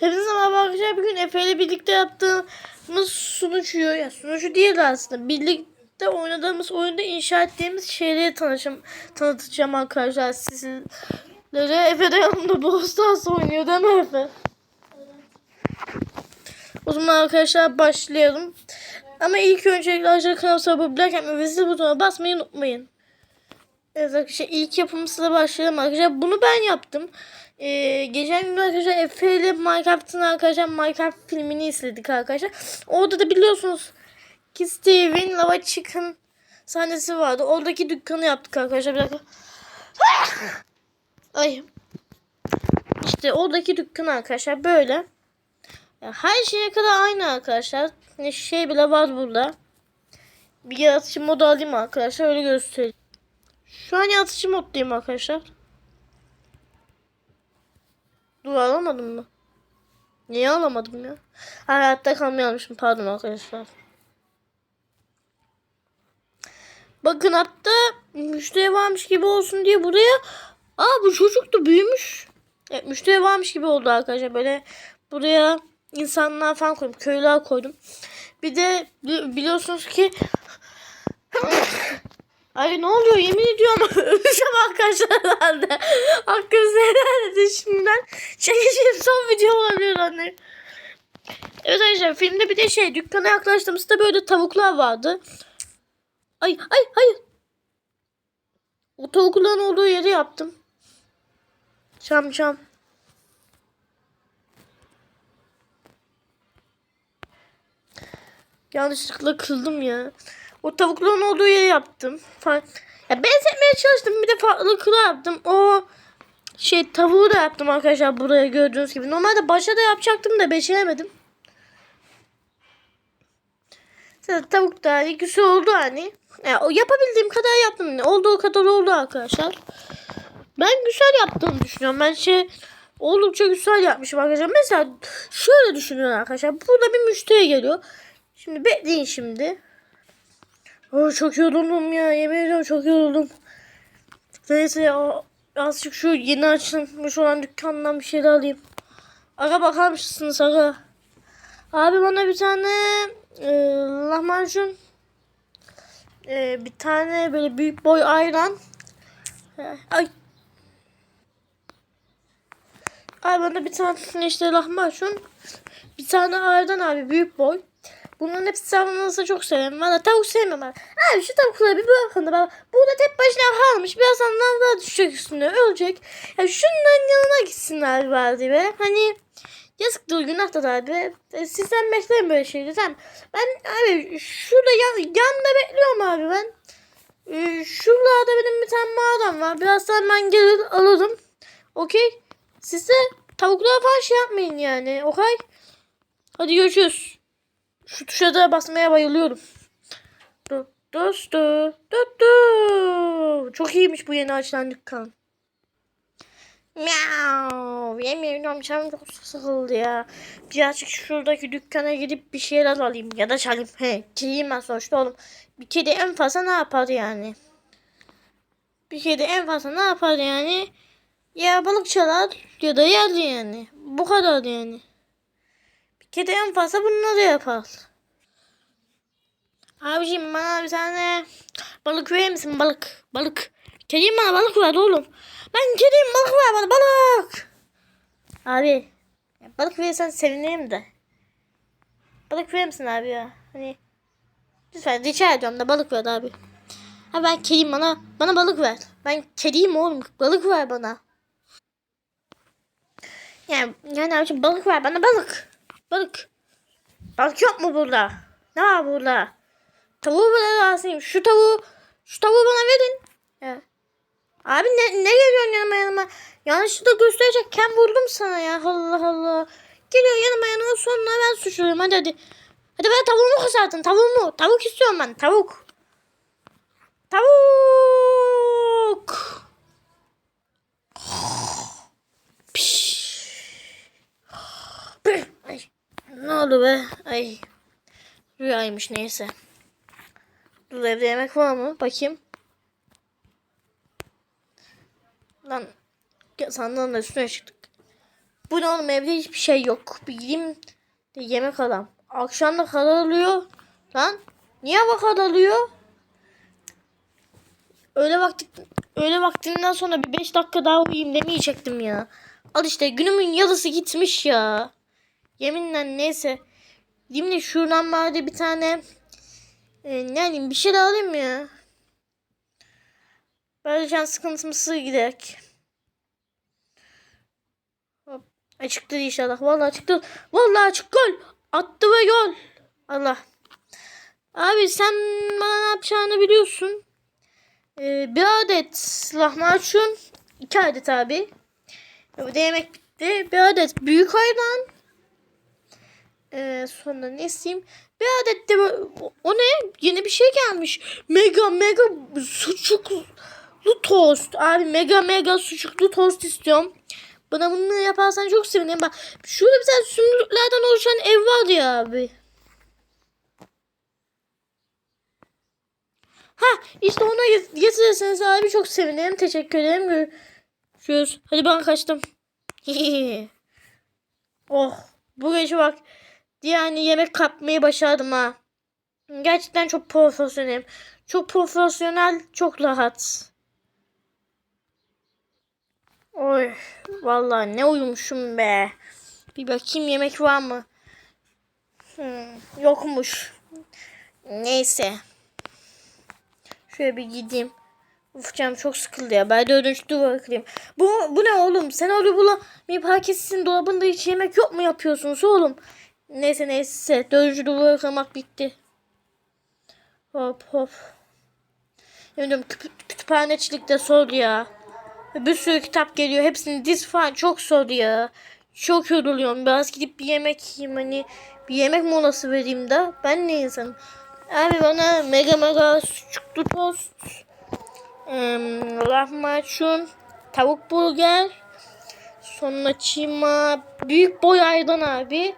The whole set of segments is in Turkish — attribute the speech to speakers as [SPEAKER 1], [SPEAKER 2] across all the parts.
[SPEAKER 1] Hepinize merhaba arkadaşlar. Bugün Efe ile birlikte yaptığımız sunucuyu, ya sunucu değil aslında. Birlikte oynadığımız oyunda inşa ettiğimiz şeyleri tanışım, tanıtacağım arkadaşlar sizlere. Efe de yanımda Brawl Stars oynuyor değil mi Efe? O zaman arkadaşlar başlayalım. Ama ilk önce arkadaşlar kanal sahibi Black and ve zil butonuna basmayı unutmayın. Evet arkadaşlar ilk yapımımızla başlayalım arkadaşlar. Bunu ben yaptım. Ee, geçen gün arkadaşlar Efe ile Minecraft'ın arkadaşlar Minecraft filmini izledik arkadaşlar. Orada da biliyorsunuz ki Steve'in Lava Chicken sahnesi vardı. Oradaki dükkanı yaptık arkadaşlar. Bir dakika. Ay. İşte oradaki dükkan arkadaşlar böyle. Her şeye kadar aynı arkadaşlar. Ne şey bile var burada. Bir yaratıcı modu alayım arkadaşlar. Öyle göstereyim. Şu an yaratıcı moddayım arkadaşlar. Dur alamadım mı? Niye alamadım ya? Ha, Hayatta kalmayı almışım. Pardon arkadaşlar. Bakın hatta müşteri varmış gibi olsun diye buraya Aa bu çocuk da büyümüş. Evet, müşteri varmış gibi oldu arkadaşlar. Böyle buraya insanlar falan koydum. Köylüler koydum. Bir de bili- biliyorsunuz ki Ay ne oluyor yemin ediyorum öleceğim arkadaşlar herhalde. Hakkınızı helal edin şimdiden. Çekeceğim son video olabilir anne. Evet arkadaşlar filmde bir de şey dükkana yaklaştığımızda böyle tavuklar vardı. Ay ay hayır. O tavukların olduğu yeri yaptım. Çam çam. Yanlışlıkla kıldım ya. O tavukların olduğu yeri yaptım. Fa- ya benzetmeye çalıştım. Bir de farklılıkla yaptım. O şey tavuğu da yaptım arkadaşlar buraya gördüğünüz gibi. Normalde başa da yapacaktım da beceremedim. Zaten tavuk da hani güzel oldu hani. Ya, o yapabildiğim kadar yaptım. Yani. Olduğu kadar oldu arkadaşlar. Ben güzel yaptığımı düşünüyorum. Ben şey oldukça güzel yapmışım arkadaşlar. Mesela şöyle düşünüyorum arkadaşlar. Burada bir müşteri geliyor. Şimdi bekleyin şimdi. Oh, çok yoruldum ya. Yemin ediyorum çok yoruldum. Neyse. Azıcık şu yeni açılmış olan dükkandan bir şeyler alayım. Aga bakar mısınız aga? Abi bana bir tane e, lahmacun e, bir tane böyle büyük boy ayran E, ay Abi bana bir tane işte lahmacun bir tane ayran abi büyük boy Bunların hepsi sarılması çok severim. Valla tavuk sevmem abi. Abi şu tavukları bir bırakın da baba. Burada tek başına kalmış. Birazdan daha düşecek üstüne. Ölecek. Ya şundan yanına gitsinler bari be. Hani yazıktır günahtır abi. E, sizden bekleyin böyle şeyleri. Tamam. Ben abi şurada yan, yanında bekliyorum abi ben. E, şuralarda benim bir tane mağaram var. Birazdan ben gelir alırım. Okey. Siz de tavuklara falan şey yapmayın yani. Okay. Hadi görüşürüz. Şu tuşa da basmaya bayılıyorum. Dostu, du. Çok iyiymiş bu yeni açılan dükkan. Miau. Yemin ediyorum canım çok sıkıldı ya. Birazcık şuradaki dükkana gidip bir şeyler alayım ya da çalayım. He, kediyim ben sonuçta oğlum. Bir kedi en fazla ne yapar yani? Bir kedi en fazla ne yapar yani? Ya balık çalar ya da yer yani. Bu kadar yani. Kedi en fazla bunları yapar. Abiciğim bana bir tane balık verir misin balık? Balık. Kediyim bana balık ver oğlum. Ben kediyim balık ver bana balık. Abi balık verirsen sevinirim de. Balık verir misin abi ya? Hani lütfen rica ediyorum da balık ver abi. Ha ben kediyim bana bana balık ver. Ben kediyim oğlum balık ver bana. Yani, yani abiciğim balık ver bana balık. Balık. Balık yok mu burada? Ne var burada? Tavuğu bana lazım. Şu tavuğu, şu tavuğu bana verin. Ya. Abi ne, ne geliyorsun yanıma yanıma? Yanlışlıkla gösterecekken vurdum sana ya. Allah Allah. Geliyor yanıma yanıma sonra ben suçluyum. Hadi hadi. Hadi ben tavuğumu kızartın. Tavuğumu. Tavuk istiyorum ben. Tavuk. Tavuk. Piş. Ay. Ne oldu be? Ay. Rüyaymış neyse. Dur evde yemek var mı? Bakayım. Lan sandalın da üstüne çıktık. Bu ne oğlum evde hiçbir şey yok. Bir gideyim de yemek alalım. Akşam da kararıyor. Lan niye hava kararıyor? Öyle vakti öyle vaktinden sonra bir 5 dakika daha uyuyayım demeyecektim ya. Al işte günümün yarısı gitmiş ya. Yeminle neyse. De şuradan bari bir tane e, alayım bir şey alayım ya. Böyle can sıkıntımız giderek. Hop. Açıktır inşallah. Vallahi çıktı. Vallahi açık gol. Attı ve gol. Allah. Abi sen bana ne yapacağını biliyorsun. Ee, bir adet lahmacun. iki adet abi. Bu da yemek bitti. Bir adet büyük hayvan. Ee, sonra ne isteyeyim? Bir adet de o- ne? Yeni bir şey gelmiş. Mega mega sucuklu tost. Abi mega mega sucuklu tost istiyorum. Bana bunu yaparsan çok sevinirim. Bak şurada bir tane sümrüklerden oluşan ev var ya abi. Ha işte ona get- getirirseniz abi çok sevinirim. Teşekkür ederim. Görüşürüz. Hadi ben kaçtım. oh bu gece bak yani yemek kapmayı başardım ha. Gerçekten çok profesyonelim. Çok profesyonel, çok rahat. Oy, vallahi ne uyumuşum be. Bir bakayım yemek var mı? Hmm, yokmuş. Neyse. Şöyle bir gideyim. Uf canım çok sıkıldı ya. Ben dördüncü duvara kırayım. Bu, bu ne oğlum? Sen orada bula bir paketsisin dolabında hiç yemek yok mu yapıyorsunuz oğlum? Neyse neyse. Dördüncü duvara kırmak bitti. Hop hop. Yemin küp kütüphanecilikte zor ya. Bir sürü kitap geliyor. Hepsini diz falan çok zor ya. Çok yoruluyorum. Biraz gidip bir yemek yiyeyim hani. Bir yemek molası vereyim de. Ben ne insanım? Abi bana mega mega sucuklu tost. Lahmacun. Tavuk burger. Sonra çima. Büyük boy ayran abi.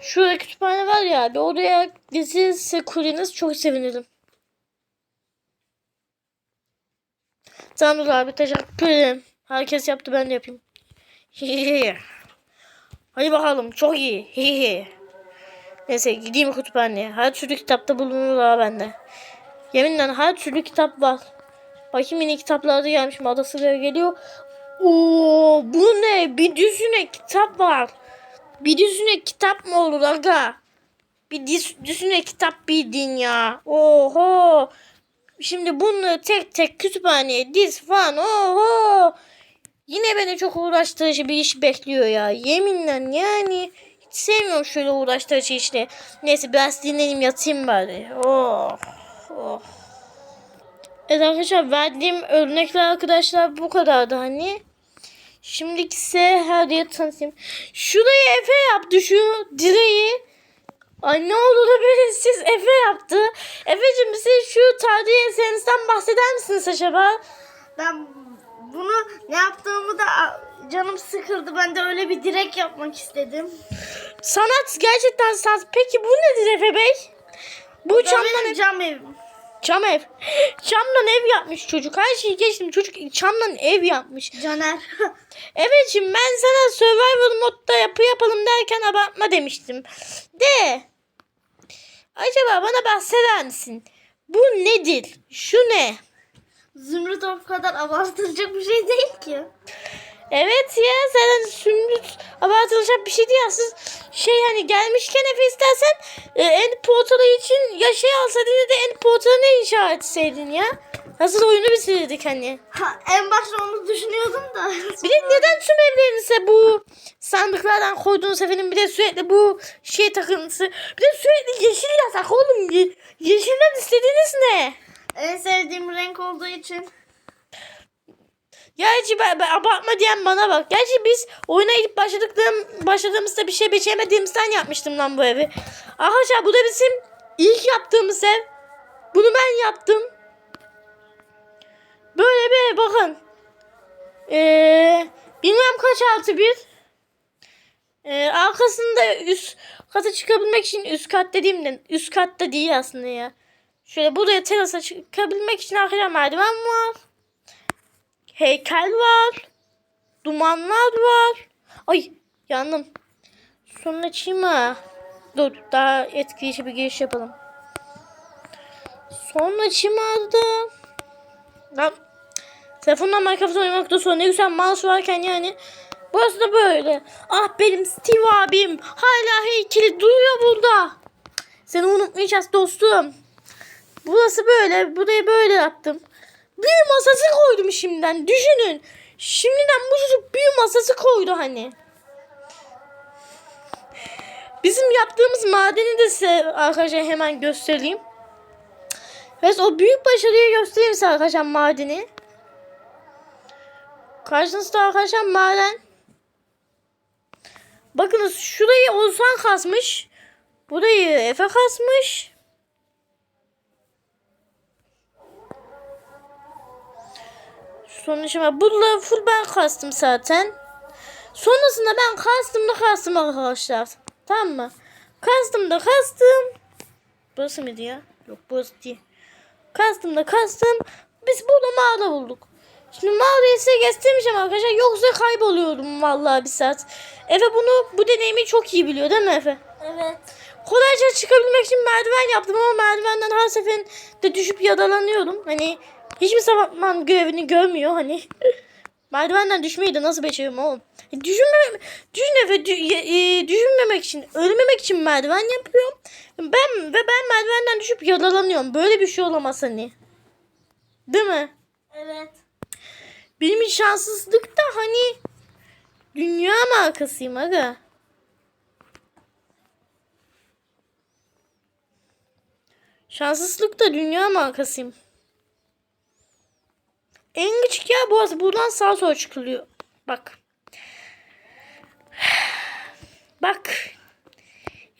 [SPEAKER 1] Şurada kütüphane var ya abi. Oraya dizi sekuriniz çok sevinirim. Tamamdır abi teşekkür ederim. Herkes yaptı ben de yapayım. Hadi bakalım çok iyi. Neyse gideyim kütüphaneye. Her türlü kitapta bulunur daha bende. Yeminle her türlü kitap var. Bakayım yine kitaplarda gelmiş mi? Adası'ya geliyor. Oo, bu ne? Bir düzüne kitap var. Bir düzüne kitap mı olur aga? Bir diz, kitap bildin ya. Oho. Şimdi bunları tek tek kütüphaneye diz falan. Oho. Yine beni çok uğraştırıcı bir iş bekliyor ya. Yeminle yani hiç sevmiyorum şöyle uğraştırıcı işleri. Neyse biraz dinleneyim yatayım bari. Oh. Oh. Evet arkadaşlar verdiğim örnekler arkadaşlar bu kadardı hani. Şimdiki ise her yeri tanıtayım. Şurayı Efe yaptı şu direği. Ay ne oldu da böyle siz Efe yaptı. Efe'cim siz şu tarihi eserinizden bahseder misiniz acaba?
[SPEAKER 2] Ben bunu ne yaptığımı da canım sıkıldı. Ben de öyle bir direk yapmak istedim.
[SPEAKER 1] Sanat gerçekten sanat. Peki bu nedir Efe Bey? Bu
[SPEAKER 2] Bu
[SPEAKER 1] çamdan
[SPEAKER 2] benim cam evim.
[SPEAKER 1] Çam ev. Çamdan ev yapmış çocuk. Her şeyi geçtim. Çocuk çamdan ev yapmış.
[SPEAKER 2] Caner.
[SPEAKER 1] Evet'cim ben sana survival modda yapı yapalım derken abartma demiştim. De. Acaba bana bahseder misin? Bu nedir? Şu ne?
[SPEAKER 2] Zümrüt o kadar abartılacak bir şey değil ki.
[SPEAKER 1] Evet ya sen sümrüt abartılacak bir şey değil. Siz şey hani gelmişken Efe istersen e, end portalı için ya şey alsaydın ya da end portalını inşa etseydin ya. Nasıl oyunu bitirdik hani.
[SPEAKER 2] Ha, en başta onu düşünüyordum da.
[SPEAKER 1] Bir de neden tüm evlerinize bu sandıklardan koyduğunuz efendim bir de sürekli bu şey takıntısı. Bir de sürekli yeşil yasak oğlum. Ye- yeşilden istediğiniz ne?
[SPEAKER 2] en sevdiğim renk olduğu için.
[SPEAKER 1] Gerçi ben, ben abartma diyen bana bak. Gerçi biz oyuna ilk başladıklarım, başladığımızda bir şey beceremediğimizden yapmıştım lan bu evi. Arkadaşlar bu da bizim ilk yaptığımız ev. Bunu ben yaptım. Böyle bir ev bakın. Ee, bilmem kaç artı bir. Ee, arkasında üst kata çıkabilmek için üst kat dediğimde üst katta değil aslında ya. Şöyle buraya terasa çıkabilmek için arkada merdiven var heykel var. Dumanlar var. Ay yandım. Sonra açayım ha. Dur daha etkileyici bir giriş yapalım. Sonra çimada. Lan. Telefonla Minecraft oynamakta sonra ne güzel mouse varken yani. Burası da böyle. Ah benim Steve abim. Hala heykeli duruyor burada. Seni unutmayacağız dostum. Burası böyle. Burayı böyle yaptım. Büyü masası koydum şimdiden. Düşünün. Şimdiden bu çocuk büyü masası koydu hani. Bizim yaptığımız madeni de size arkadaşlar hemen göstereyim. Ve o büyük başarıyı göstereyim size arkadaşlar madeni. Karşınızda arkadaşlar maden. Bakınız şurayı Oğuzhan kasmış. Burayı Efe kasmış. Sonuçta burada full ben kastım zaten. Sonrasında ben kastım da kastım arkadaşlar. Tamam mı? Kastım da kastım. Burası mıydı ya? Yok burası değil. Kastım da kastım. Biz burada mağara bulduk. Şimdi mağarayı size göstermeyeceğim arkadaşlar. Yoksa kayboluyordum vallahi bir saat. Efe bunu bu deneyimi çok iyi biliyor değil mi Efe?
[SPEAKER 2] Evet.
[SPEAKER 1] Kolayca çıkabilmek için merdiven yaptım ama merdivenden her seferinde düşüp yadalanıyorum. Hani hiçbir zaman görevini görmüyor hani. Merdivenden düşmeyi de nasıl beceriyorum oğlum? E, Düşünmemek, düşün dü- e, düşünmemek için, ölmemek için merdiven yapıyorum. Ben ve ben merdivenden düşüp yaralanıyorum. Böyle bir şey olamaz hani. Değil mi?
[SPEAKER 2] Evet.
[SPEAKER 1] Benim şanssızlık da hani dünya markasıyım aga. Şanssızlık da dünya markasıyım. En küçük yer burası. Buradan sağa sola çıkılıyor. Bak. Bak.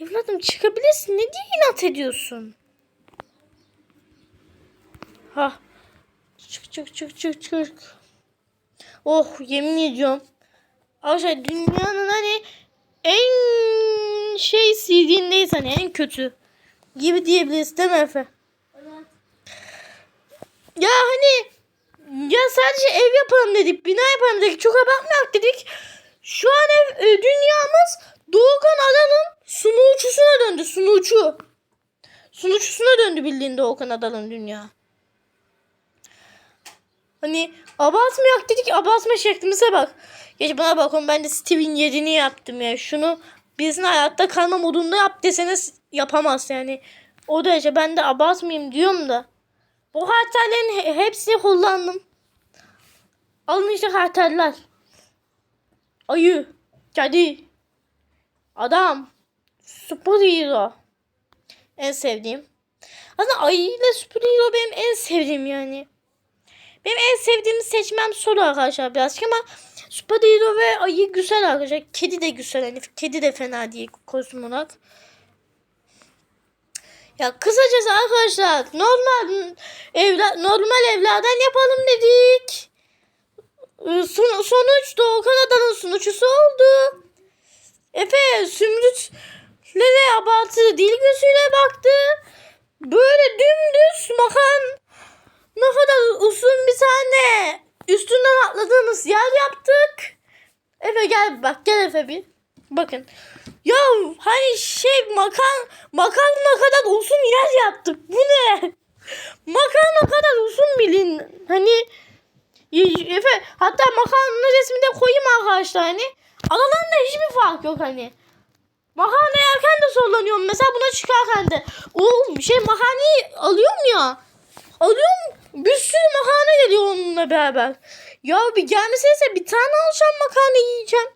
[SPEAKER 1] Evladım çıkabilirsin. Ne diye inat ediyorsun? Ha. Çık çık çık çık çık. Oh yemin ediyorum. Arkadaşlar dünyanın hani en şey CD'indeyiz hani en kötü gibi diyebiliriz değil mi Efe?
[SPEAKER 2] Evet.
[SPEAKER 1] Ya hani ya sadece ev yapalım dedik, bina yapalım dedik, çok abartmayak dedik. Şu an ev, e, dünyamız Doğukan Adan'ın sunucusuna döndü, sunucu. Sunucusuna döndü bildiğin Doğukan Adan'ın dünya. Hani abartmayak dedik, abartma şeklimize bak. Geç bana bakın ben de Steve'in yerini yaptım ya. Şunu birisinin hayatta kalma modunda yap deseniz yapamaz yani. O derece ben de abartmayayım diyorum da. Bu haritaların he- hepsini kullandım. Alın işte haritalar. Ayı, kedi, adam, superhero. En sevdiğim. Aslında ayı ile superhero benim en sevdiğim yani. Benim en sevdiğim seçmem soru arkadaşlar birazcık ama superhero ve ayı güzel arkadaşlar. Kedi de güzel hani kedi de fena değil kostüm olarak. Ya kısacası arkadaşlar normal evla, normal evlerden yapalım dedik. Ee, Son, sonuç Doğukan Adan'ın sunucusu oldu. Efe Zümrütlere abartılı dil gözüyle baktı. Böyle dümdüz makan ne kadar uzun bir tane üstünden atladığımız yer yaptık. Efe gel bak gel Efe bir. Bakın. Ya hani şey makan makarna kadar uzun yer yaptık. Bu ne? Makarna kadar uzun bilin. Hani Efe hatta makarna resmini de koyayım arkadaşlar hani. Aralarında hiçbir fark yok hani. Makarna yerken de zorlanıyorum. Mesela buna çıkarken de. O şey makarnayı alıyorum ya. Alıyorum bir sürü makarna geliyor onunla beraber. Ya bir gelmeseyse bir tane alacağım makarna yiyeceğim.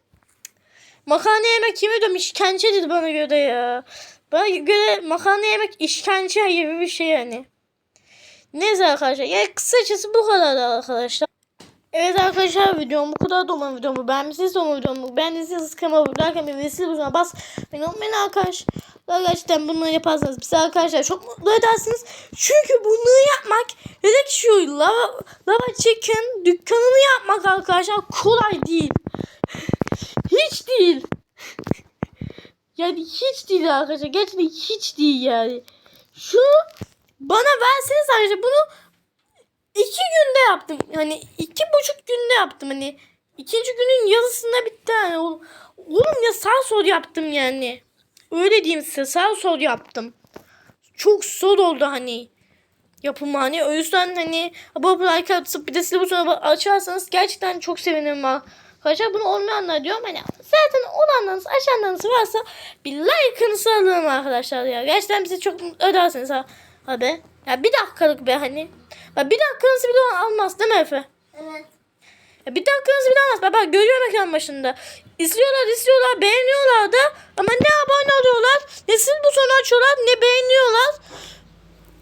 [SPEAKER 1] Makarna yemek yemedim işkencedir bana göre ya. Bana göre makarna yemek işkence gibi bir şey yani. Neyse arkadaşlar. Ya kısacası bu kadar arkadaşlar. Evet arkadaşlar videom bu kadar da umarım videomu beğenmişsiniz umarım videomu beğendiyseniz kanalıma buradayken bir vesile buzuna bas. Beni unutmayın arkadaşlar. Gerçekten bunları yaparsanız bize arkadaşlar çok mutlu edersiniz. Çünkü bunları yapmak ya da şu lava, lava chicken dükkanını yapmak arkadaşlar kolay değil. Hiç değil. Yani hiç değil arkadaşlar. Gerçekten hiç değil yani. Şunu bana verseniz arkadaşlar bunu iki günde yaptım. Hani iki buçuk günde yaptım. Hani İkinci günün yazısında bitti yani. Oğlum ya sağ sol yaptım yani. Öyle diyeyim size sağ sol yaptım. Çok zor oldu hani. Yapımı hani. O yüzden hani abone like atıp bir de size butonu açarsanız gerçekten çok sevinirim arkadaşlar. Bunu olmayanlar diyorum hani zaten olanlarınız açanlarınız varsa bir like'ınızı alırım arkadaşlar ya. Gerçekten bize çok mutlu edersiniz ha. Abi. Ya bir dakikalık be hani. Ya bir dakikanızı bile almaz değil mi Efe?
[SPEAKER 2] Evet.
[SPEAKER 1] Ya bir dakikanızı bile almaz. Bak, bak görüyorum ekran başında. İzliyorlar, izliyorlar, beğeniyorlar da ama ne abone oluyorlar, ne sil butonu açıyorlar, ne beğeniyorlar.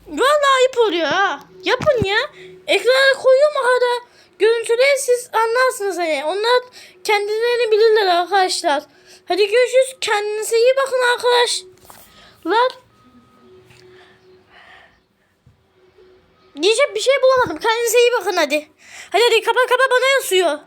[SPEAKER 1] Vallahi ayıp oluyor ha. Yapın ya. Ekrana koyuyorum arada. Görüntüleri siz anlarsınız hani. Onlar kendilerini bilirler arkadaşlar. Hadi görüşürüz. Kendinize iyi bakın arkadaşlar. Diyecek bir şey bulamadım. Kendinize iyi bakın hadi. Hadi hadi kapa kapa bana yazıyor.